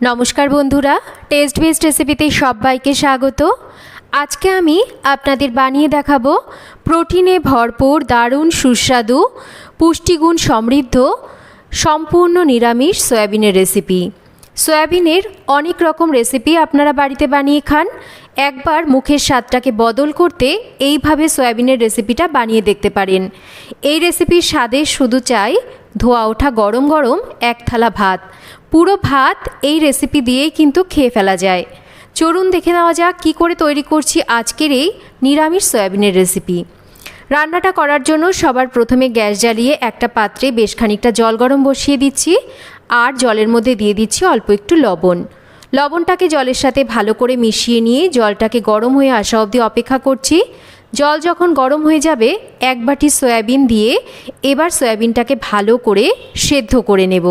নমস্কার বন্ধুরা test best রেসিপিতে সবাইকে স্বাগত। আজকে আমি আপনাদের বানিয়ে দেখাবো প্রোটিনে ভরপুর দারুণ সুস্বাদু, পুষ্টিগুণ সমৃদ্ধ, সম্পূর্ণ নিরামিষ সয়াবিনের রেসিপি সয়াবিনের অনেক রকম রেসিপি আপনারা বাড়িতে বানিয়ে খান। একবার মুখের স্বাদটাকে বদল করতে এইভাবে সয়াবিনের রেসিপিটা বানিয়ে দেখতে পারেন। এই রেসিপির স্বাদে শুধু চাই ধোয়া ওঠা গরম গরম এক থালা ভাত। পুরো ভাত এই রেসিপি দিয়েই কিন্তু খেয়ে ফেলা যায়। চলুন দেখে নেওয়া যাক কী করে তৈরি করছি আজকের এই নিরামিষ সয়াবিনের রেসিপি রান্নাটা করার জন্য সবার প্রথমে গ্যাস জ্বালিয়ে একটা পাত্রে বেশ খানিকটা জল গরম বসিয়ে দিচ্ছি আর জলের মধ্যে দিয়ে দিচ্ছি অল্প একটু লবণ। লবণটাকে জলের সাথে ভালো করে মিশিয়ে নিয়ে জলটাকে গরম হয়ে আসা অবধি অপেক্ষা করছি। জল যখন গরম হয়ে যাবে, এক বাটি সয়াবিন দিয়ে এবার সয়াবিনটাকে ভালো করে সেদ্ধ করে নেব।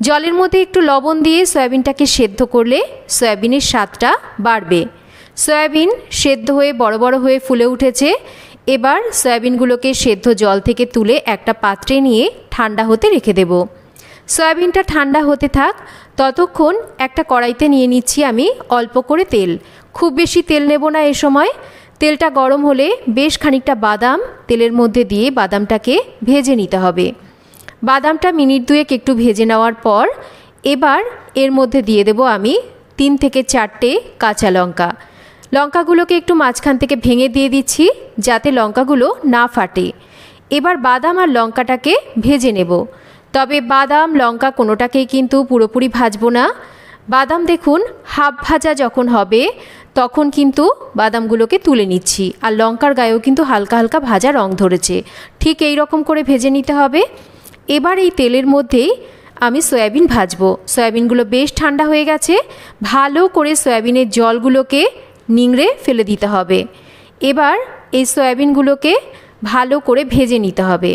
জলের মধ্যে একটু লবণ দিয়ে সয়াবিনটাকে সেদ্ধ করলে সয়াবিনের স্বাদটা বাড়বে। সয়াবিন সেদ্ধ হয়ে বড় বড় হয়ে ফুলে উঠেছে। এবার সয়াবিনগুলোকে সেদ্ধ জল থেকে তুলে একটা পাত্রে নিয়ে ঠান্ডা হতে রেখে দেব। সয়াবিনটা ঠান্ডা হতে থাক, ততক্ষণ একটা কড়াইতে নিয়ে নিচ্ছি আমি অল্প করে তেল। খুব বেশি তেল নেব না এ সময়। তেলটা গরম হলে বেশ খানিকটা বাদাম তেলের মধ্যে দিয়ে বাদামটাকে ভেজে নিতে হবে। বাদামটা মিনিট দুয়েক একটু ভেজে নেওয়ার পর এবার এর মধ্যে দিয়ে দেব আমি তিন থেকে চারটে কাঁচা লঙ্কা। লঙ্কাগুলোকে একটু মাঝখান থেকে ভেঙে দিয়ে দিচ্ছি যাতে লঙ্কাগুলো না ফাটে। এবার বাদাম আর লঙ্কাটাকে ভেজে নেব। তবে বাদাম, লঙ্কা কোনোটাকেই কিন্তু পুরোপুরি ভাজবো না। বাদাম দেখুন, হাফ ভাজা যখন হবে, তখন কিন্তু বাদামগুলোকে তুলে নিচ্ছি। আর লঙ্কার গায়েও কিন্তু হালকা হালকা ভাজা রং ধরেছে। ঠিক এই রকম করে ভেজে নিতে হবে। এবার এই তেলের মধ্যেই আমি সয়াবিন ভাজবো। সয়াবিনগুলো বেশ ঠান্ডা হয়ে গেছে। ভালো করে সয়াবিনের জলগুলোকে নিংড়ে ফেলে দিতে হবে। এবার এই সয়াবিনগুলোকে ভালো করে ভেজে নিতে হবে।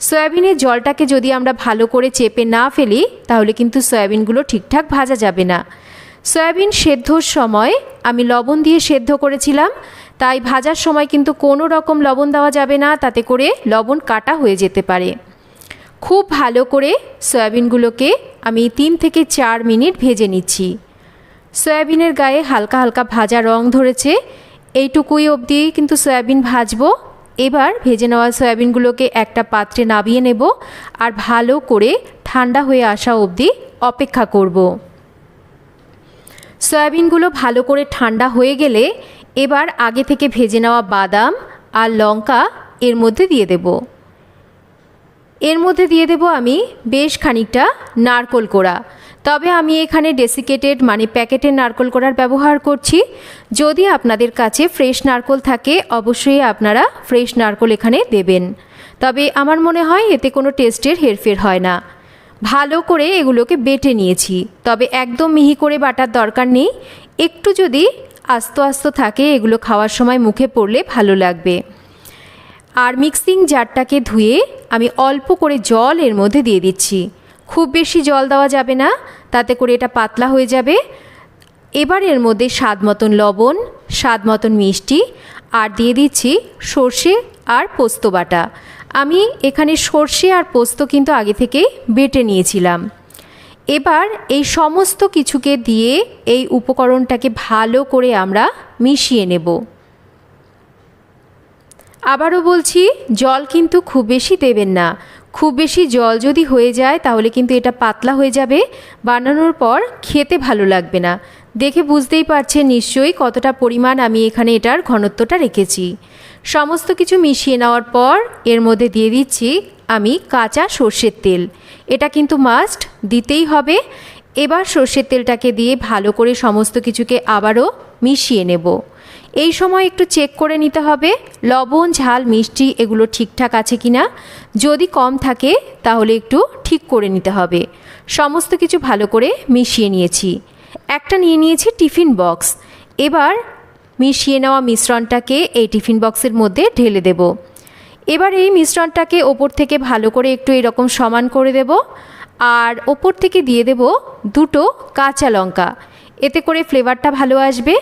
সয়াবিনের জলটাকে যদি আমরা ভালো করে চেপে না ফেলি, তাহলে কিন্তু সয়াবিনগুলো ঠিকঠাক ভাজা যাবে না। সয়াবিন সেদ্ধর সময় আমি লবণ দিয়ে সেদ্ধ করেছিলাম। তাই ভাজার সময় কিন্তু কোনো রকম লবণ দেওয়া যাবে না। তাতে করে লবণ কাটা হয়ে যেতে পারে। খুব ভালো করে সয়াবিনগুলোকে আমি তিন থেকে চার মিনিট ভেজে নিচ্ছি। সয়াবিনের গায়ে হালকা হালকা ভাজা রং ধরেছে। এইটুকুই অবধি কিন্তু সয়াবিন ভাজবো। এবার ভেজে নেওয়া সয়াবিনগুলোকে একটা পাত্রে নামিয়ে নেব আর ভালো করে ঠান্ডা হয়ে আসা অবধি অপেক্ষা করব। সয়াবিনগুলো ভালো করে ঠান্ডা হয়ে গেলে এবার আগে থেকে ভেজে নেওয়া বাদাম আর লঙ্কা এর মধ্যে দিয়ে দেব। এর মধ্যে দিয়ে দেব আমি বেশ খানিকটা নারকোল কোড়া। তবে আমি এখানে ডেসিকেটেড মানে প্যাকেটের নারকোল কোড়ার ব্যবহার করছি। যদি আপনাদের কাছে ফ্রেশ নারকোল থাকে, অবশ্যই আপনারা ফ্রেশ নারকোল এখানে দেবেন। তবে আমার মনে হয় এতে কোনো টেস্টের হেরফের হয় না। ভালো করে এগুলোকে বেটে নিয়েছি। তবে একদম মিহি করে বাটার দরকার নেই। একটু যদি আস্ত আস্ত থাকে, এগুলো খাওয়ার সময় মুখে পড়লে ভালো লাগবে। আর মিক্সিং জারটাকে ধুয়ে আমি অল্প করে জল এর মধ্যে দিয়ে দিচ্ছি। খুব বেশি জল দেওয়া যাবে না, তাতে করে এটা পাতলা হয়ে যাবে। এবার এর মধ্যে স্বাদ মতন লবণ, স্বাদ মতন মিষ্টি আর দিয়ে দিচ্ছি সর্ষে আর পোস্ত বাটা। আমি এখানে সর্ষে আর পোস্ত কিন্তু আগে থেকেই বেটে নিয়েছিলাম। এবার এই সমস্ত কিছুকে দিয়ে এই উপকরণটাকে ভালো করে আমরা মিশিয়ে নেব। আবারও বলছি, জল কিন্তু খুব বেশি দেবেন না। খুব বেশি জল যদি হয়ে যায়, তাহলে কিন্তু এটা পাতলা হয়ে যাবে। বানানোর পর খেতে ভালো লাগবে না। দেখে বুঝতেই পারছেন নিশ্চয়ই কতটা পরিমাণ আমি এখানে এটার ঘনত্বটা রেখেছি। সমস্ত কিছু মিশিয়ে নেওয়ার পর এর মধ্যে দিয়ে দিচ্ছি আমি কাঁচা সর্ষের তেল। এটা কিন্তু মাস্ট দিতেই হবে। এবার সর্ষের তেলটাকে দিয়ে ভালো করে সমস্ত কিছুকে আবারও মিশিয়ে নেব। এই সময় একটু চেক করে নিতে হবে, লবণ, ঝাল, মিষ্টি এগুলো ঠিকঠাক আছে কি না যদি কম থাকে, তাহলে একটু ঠিক করে নিতে হবে। সমস্ত কিছু ভালো করে মিশিয়ে নিয়েছি। একটা নিয়ে নিয়েছি টিফিন বক্স। এবার মিশিয়ে নেওয়া মিশ্রণটাকে এই টিফিন বক্সের মধ্যে ঢেলে দেব। এবার এই মিশ্রণটাকে ওপর থেকে ভালো করে একটু এরকম সমান করে দেব। আর ওপর থেকে দিয়ে দেব দুটো কাঁচা লঙ্কা। এতে করে ফ্লেভারটা ভালো আসবে।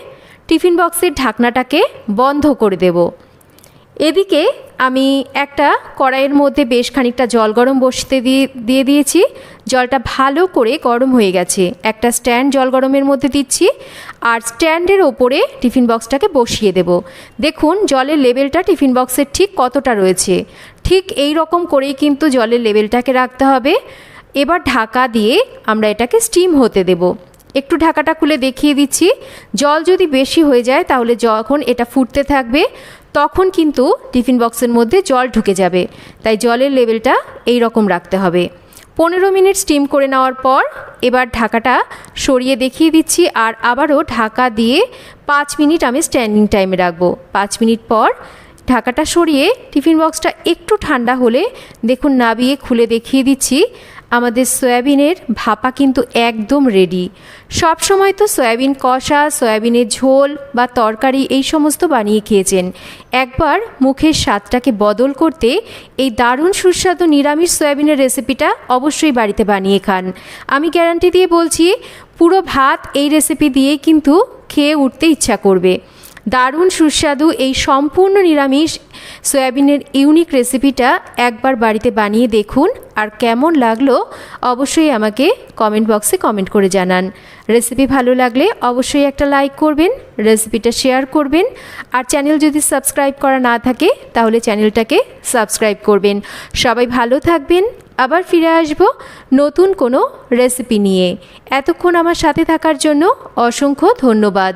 টিফিন বক্সের ঢাকনাটাকে বন্ধ করে দেব। এদিকে আমি একটা কড়াইয়ের মধ্যে বেশ খানিকটা জল গরম বসতে দিয়ে দিয়ে দিয়েছি। জলটা ভালো করে গরম হয়ে গেছে। একটা স্ট্যান্ড জল গরমের মধ্যে দিচ্ছি আর স্ট্যান্ডের ওপরে টিফিন বক্সটাকে বসিয়ে দেব। দেখুন, জলের লেভেলটা টিফিন বক্সের ঠিক কতটা রয়েছে। ঠিক এই রকম করেই কিন্তু জলের লেভেলটাকে রাখতে হবে। এবার ঢাকা দিয়ে আমরা এটাকে স্টিম হতে দেব। একটু ঢাকাটা খুলে দেখিয়ে দিচ্ছি। জল যদি বেশি হয়ে যায়, তাহলে যখন এটা ফুটতে থাকবে, তখন কিন্তু টিফিন বক্সের মধ্যে জল ঢুকে যাবে। তাই জলের লেভেলটা এই রকম রাখতে হবে। পনেরো মিনিট স্টিম করে নেওয়ার পর এবার ঢাকাটা সরিয়ে দেখিয়ে দিচ্ছি আর আবারও ঢাকা দিয়ে পাঁচ মিনিট আমি স্ট্যান্ডিং টাইমে রাখব। পাঁচ মিনিট পর ঢাকাটা সরিয়ে টিফিন বক্সটা একটু ঠান্ডা হলে দেখুন নাবিয়ে খুলে দেখিয়ে দিচ্ছি। আমাদের সয়াবিনের ভাপা কিন্তু একদম রেডি সব সময় তো সয়াবিন কষা, সয়াবিনের ঝোল বা তরকারি এই সমস্ত বানিয়ে খেয়েছেন। একবার মুখের স্বাদটাকে বদল করতে এই দারুণ সুস্বাদু নিরামিষ সয়াবিনের রেসিপিটা অবশ্যই বাড়িতে বানিয়ে খান। আমি গ্যারান্টি দিয়ে বলছি, পুরো ভাত এই রেসিপি দিয়েই কিন্তু খেয়ে উঠতে ইচ্ছা করবে। দারুণ সুস্বাদু এই সম্পূর্ণ নিরামিষ সয়াবিনের ইউনিক রেসিপিটা একবার বাড়িতে বানিয়ে দেখুন। আর কেমন লাগল অবশ্যই আমাকে কমেন্ট বক্সে কমেন্ট করে জানান। রেসিপি ভালো লাগলে অবশ্যই একটা লাইক করবেন, রেসিপিটা শেয়ার করবেন। আর চ্যানেল যদি সাবস্ক্রাইব করা না থাকে, তাহলে চ্যানেলটাকে সাবস্ক্রাইব করবেন। সবাই ভালো থাকবেন, আবার ফিরে আসব নতুন কোনো রেসিপি নিয়ে। এতক্ষণ আমার সাথে থাকার জন্য অসংখ্য ধন্যবাদ।